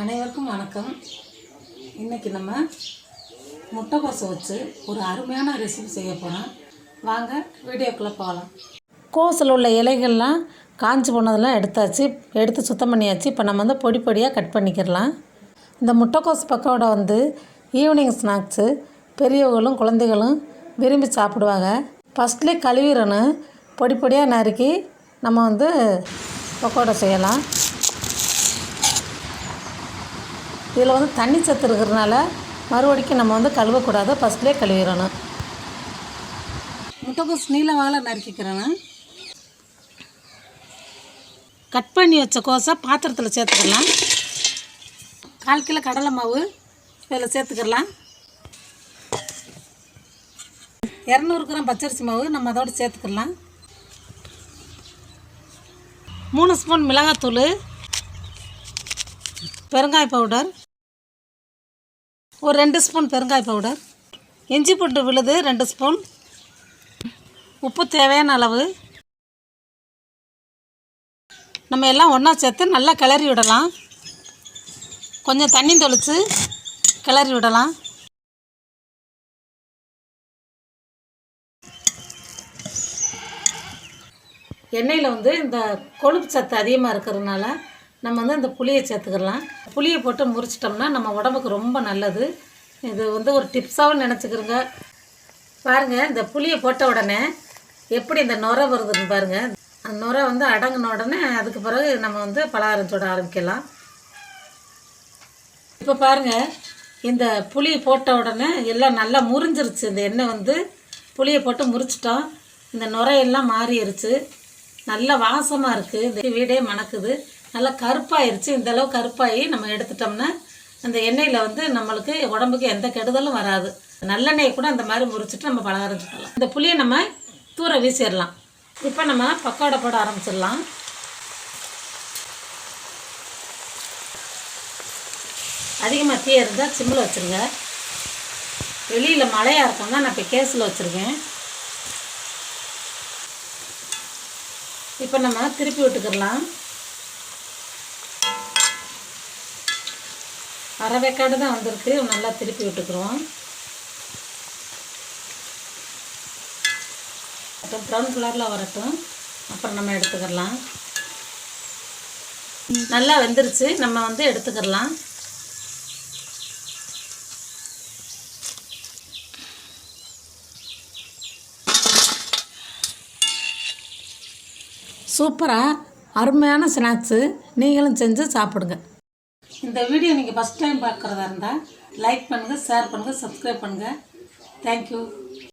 அனைவருக்கும் வணக்கம். இன்றைக்கி நம்ம முட்டைக்கோசை வச்சு ஒரு அருமையான ரெசிபி செய்ய போகிறோம் வாங்க வீடியோக்குள்ளே போகலாம் கோஸில் உள்ள இலைகள்லாம் காஞ்சி போனதெல்லாம் எடுத்தாச்சு எடுத்து சுத்தம் பண்ணியாச்சு. இப்போ நம்ம வந்து பொடி பொடியாக கட் பண்ணிக்கிடலாம். இந்த முட்டைக்கோஸ் பக்கோட வந்து ஈவினிங் ஸ்நாக்ஸு பெரியவங்களும் குழந்தைகளும் விரும்பி சாப்பிடுவாங்க. ஃபஸ்ட்லேயே கழுவிடணும் பொடி பொடியாக நறுக்கி நம்ம வந்து பக்கோடை செய்யலாம். இதில் வந்து தண்ணி சத்து இருக்கிறதுனால மறுபடிக்கு நம்ம வந்து கழுவக்கூடாது. ஃபஸ்ட்லேயே கழுவிடணும். முட்டைக்கோஸ் நீல வாழை நறுக்கிக்கிறேன் கட் பண்ணி வச்ச கோஸை பாத்திரத்தில் சேர்த்துக்கலாம். கால் கிலோ கடலை மாவு இதில் சேர்த்துக்கலாம். இரநூறு கிராம் பச்சரிசி மாவு நம்ம அதோடு சேர்த்துக்கலாம். மூணு ஸ்பூன் மிளகாத்தூள் பெருங்காய பவுடர் ஒரு ரெண்டு ஸ்பூன் பெருங்காய பவுடர். இஞ்சி பூண்டு விழுது ரெண்டு ஸ்பூன். உப்பு தேவையான அளவு. நம்ம எல்லாம் ஒன்றா சேர்த்து நல்லா கிளறி விடலாம். கொஞ்சம் தண்ணி தொளித்து கிளறி விடலாம். எண்ணெயில் வந்து இந்த கொழுப்பு சத்து அதிகமாக இருக்கிறதுனால நம்ம வந்து இந்த புளியை சேர்த்துக்கலாம். புளியை போட்டு முறிச்சிட்டோம்னா நம்ம உடம்புக்கு ரொம்ப நல்லது. இது வந்து ஒரு டிப்ஸாகவும் நினச்சிக்கிறோங்க. பாருங்கள் இந்த புளியை போட்ட உடனே எப்படி இந்த நுரை வருதுன்னு பாருங்கள் அந்த நுரை வந்து அடங்கின உடனே அதுக்கு பிறகு நம்ம வந்து பலகாரம் சுட ஆரம்பிக்கலாம். இப்போ பாருங்கள் இந்த புளி போட்ட உடனே எல்லாம் நல்லா முறிஞ்சிருச்சு. இந்த எண்ணெய் வந்து புளியை போட்டு முறிச்சிட்டோம். இந்த நுரையெல்லாம் மாறிடுச்சு. நல்ல வாசமாக இருக்குது இந்த வீடே மணக்குது. நல்லா கருப்பாயிருச்சு. இந்த அளவு கருப்பாகி நம்ம எடுத்துட்டோம்னா அந்த எண்ணெயில் வந்து நம்மளுக்கு உடம்புக்கு எந்த கெடுதலும் வராது. நல்லெண்ணெயை கூட அந்த மாதிரி முறிச்சிட்டு நம்ம பலகாரம் சுடலாம் இந்த புளியை நம்ம தூர வீசிடலாம். இப்போ நம்ம பக்கோடை போட ஆரம்பிச்சிடலாம். அதிகமாக தீ இருந்தால் சிம்மில் வச்சுருங்க. வெளியில் மழையாக இருக்கோம்னா நான் இப்போ கேஸில் வச்சுருக்கேன். இப்போ நம்ம திருப்பி விட்டுக்கிறலாம். அரை வேக்காடு தான் வந்திருக்கு. நல்லா திருப்பி விட்டுக்கிறோம். அப்புறம் ப்ரௌன் கலரில் வரட்டும். அப்புறம் நம்ம எடுத்துக்கிடலாம் நல்லா வெந்துருச்சு. நம்ம வந்து எடுத்துக்கிடலாம் சூப்பராக அருமையான ஸ்நாக்ஸு. நீங்களும் செஞ்சு சாப்பிடுங்க. இந்த வீடியோ நீங்கள் ஃபஸ்ட் டைம் பார்க்குறதா இருந்தால் லைக் பண்ணுங்கள் ஷேர் பண்ணுங்கள் சப்ஸ்கிரைப் பண்ணுங்கள் தேங்க்யூ